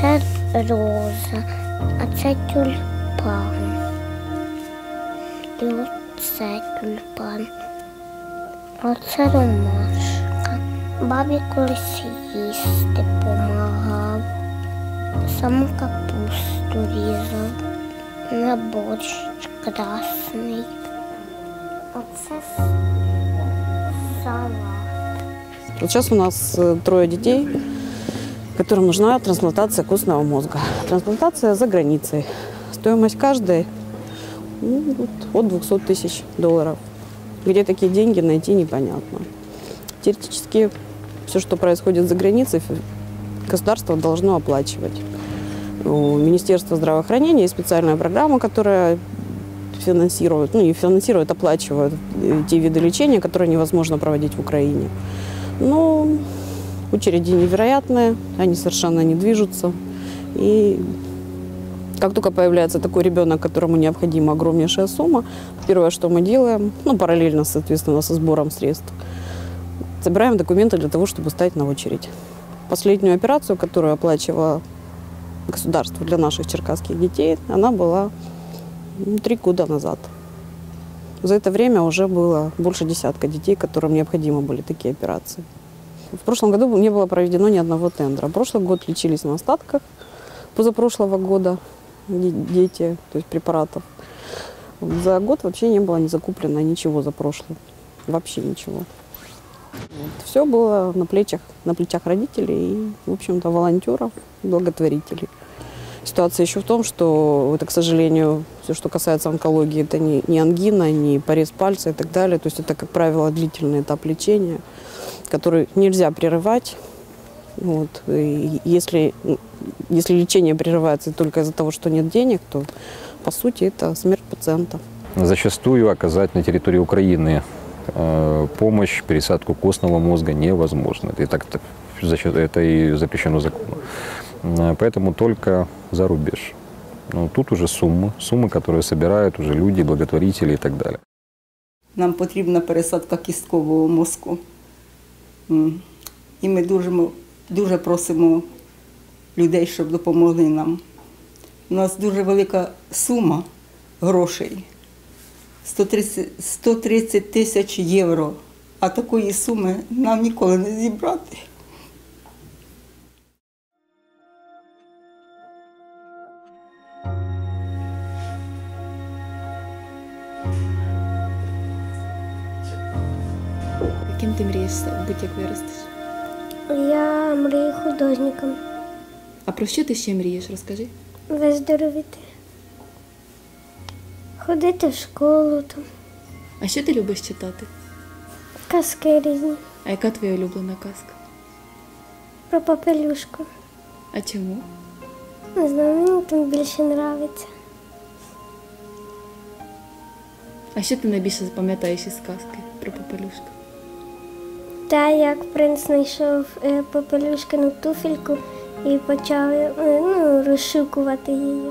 Це роза, а це тюльпан. І оце тюльпан. Оце ромашка. Бабі колись їсти помагав. Саму капусту різав. На борщ красний. Оце с- салат. Вот сейчас у нас э, трое детей, которым нужна трансплантация костного мозга. Трансплантация за границей. Стоимость каждой ну, вот от 200 тысяч долларов. Где такие деньги найти, непонятно. Теоретически все, что происходит за границей, государство должно оплачивать. У Министерства здравоохранения есть специальная программа, которая финансирует, ну не финансирует, оплачивает э, те виды лечения, которые невозможно проводить в Украине. Но очереди невероятные, они совершенно не движутся. И как только появляется такой ребенок, которому необходима огромнейшая сумма, первое, что мы делаем, ну, параллельно, соответственно, со сбором средств, собираем документы для того, чтобы стать на очередь. Последнюю операцию, которую оплачивало государство для наших черкасских детей, она была ну, три года назад. За это время уже было больше десятка детей, которым необходимы были такие операции. В прошлом году не было проведено ни одного тендера. Прошлый год лечились на остатках позапрошлого года де- дети, то есть препаратов. За год вообще не было не закуплено ничего за прошлый. Вообще ничего. Все было на плечах, на плечах родителей и, в общем-то, волонтеров, благотворителей. Ситуация еще в том, что это, к сожалению, все, что касается онкологии, это не, не ангина, не порез пальца и так далее. То есть это, как правило, длительный этап лечения, который нельзя прерывать. Вот. И если, если лечение прерывается только из-за того, что нет денег, то, по сути, это смерть пациента. Зачастую оказать на территории Украины э, помощь, пересадку костного мозга невозможно. Это и, так, это и запрещено законом. Э, Поэтому только за рубеж. Ну, тут уже суммы, суммы, которые собирают уже люди, благотворители и так далее. Нам потрібна пересадка кісткового мозку. І ми дуже, дуже просимо людей, щоб допомогли нам. У нас дуже велика сума грошей 130, 130 тисяч євро. А такої суми нам ніколи не зібрати. Ким ти мрієш бути, як виростеш? Я мрію художником А про що ти ще мрієш? Розкажи. виздоровіти. Ходити в школу, там, А що ти любиш читати? казки різні. А яка твоя улюблена казка? Про папелюшку. А чому? Не знаю, мені там більше подобається. А що ти найбільше запам'ятаєш із казки про попелюшку? Та як принц знайшов е, попелюшкину туфельку і почав е, ну, розшукувати її.